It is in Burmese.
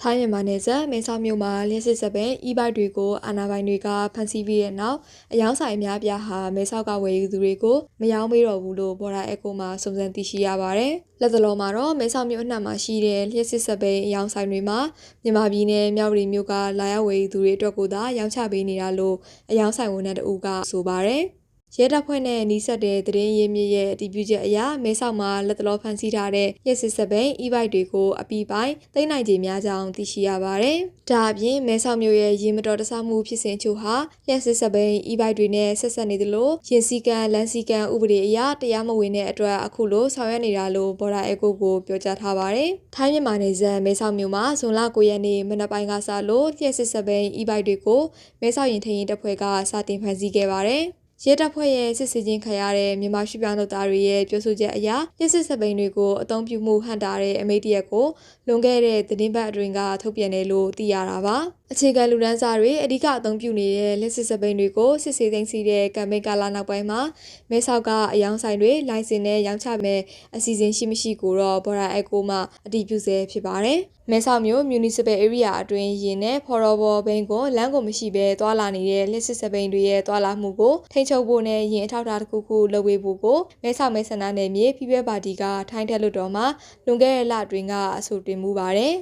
ထိုင်းမြန်မာနယ်စပ်မေဆောက်မြို့မှာလျှက်စစ်စပင် e-bike တွေကိုအာဏာပိုင်တွေကဖမ်းဆီးပြီးတဲ့နောက်အယောက်ဆိုင်အများပြားဟာမေဆောက်ကဝယ်ယူသူတွေကိုမယောင်းမေးတော့ဘူးလို့ဘော်ဒါအက်ကိုမှာစုံစမ်းသိရှိရပါတယ်။လက်သလုံးမှာတော့မေဆောက်မြို့အနှံ့မှာရှိတဲ့လျှက်စစ်စပင်အယောက်ဆိုင်တွေမှာမြန်မာပြည်နယ်မြောက်ပြည်မြို့ကလာရောက်ဝယ်ယူသူတွေအတွက်ကိုသာရောင်းချပေးနေတာလို့အယောက်ဆိုင်ဝန်ထမ်းတအူးကဆိုပါတယ်။ ရဲတပ်ဖွဲ့နဲ့နှီးဆက်တဲ့တရင်ရင်းမြစ်ရဲ့အတည်ပြုချက်အရမဲဆောက်မှာလက်တလောဖမ်းဆီးထားတဲ့ရက်စစ်စပိန် e-bike တွေကိုအပီပိုင်းသိမ်းနိုင်ခြေများကြောင်းသိရှိရပါတယ်။ဒါအပြင်မဲဆောက်မြို့ရဲ့ရေမတော်တဆမှုဖြစ်စဉ်ချို့ဟာရက်စစ်စပိန် e-bike တွေနဲ့ဆက်ဆက်နေသလိုရင်စည်းကမ်းလမ်းစည်းကမ်းဥပဒေအရတရားမဝင်တဲ့အတွက်အခုလိုဆောင်ရွက်နေတာလို့ဘော်ဒါအက်ကိုကိုပြောကြားထားပါတယ်။ထိုင်းမြန်မာနယ်စပ်မဲဆောက်မြို့မှာဇွန်လ9ရက်နေ့မနက်ပိုင်းကစလို့ရက်စစ်စပိန် e-bike တွေကိုမဲဆောက်ရင်ထရင်တပ်ဖွဲ့ကစတင်ဖမ်းဆီးခဲ့ပါတယ်။ ရဲတပ်ဖွဲ့ရဲ့စစ်ဆေးခြင်းခံရတဲ့မြန်မာရှိပြောင်းလုပ်သားတွေရဲ့ပြောဆိုချက်အရရစ်စစ်စပိန်တွေကိုအသုံးပြုမှုဟန်တာတဲ့အမိတ်တရက်ကိုလွန်ခဲ့တဲ့သတင်းပတ်အတွင်းကထုတ်ပြန်တယ်လို့သိရတာပါအခြေခံလူဒန်းစားတွေအဓိကအသုံးပြုနေတဲ့လက်စစ်စပိန်တွေကိုစစ်ဆေးသိမ်းစီတဲ့ကမ်ပိန်းကာလာနောက်ပိုင်းမှာမဲဆောက်ကအယောင်ဆိုင်တွေလိုင်စင်နဲ့ရောင်းချမယ်အစီအစဉ်ရှိမရှိကိုတော့ဘော်ဒါအက်ကိုမှအတည်ပြုဆဲဖြစ်ပါတယ် မဲဆောက်မြို့ municipal area အတွင်းရင်းနဲ့ဖော်တော်ဘော်ဘိန်းကိုလမ်းကိုမရှိဘဲသွာလာနေတဲ့လက်စစ်စပိန်တွေရဲ့သွာလာမှုကိုထိန်းချုပ်ဖို့နဲ့ရင်အထောက်အထားတစ်ခုခုလုပ်ဝေဖို့ကိုမဲဆောက်မဲဆန္ဒနယ်မြေပြည်ပပါတီကထိုင်းထက်လွတ်တော်မှာလွန်ခဲ့တဲ့လအတွင်းကအဆိုတင်မှုပါတယ်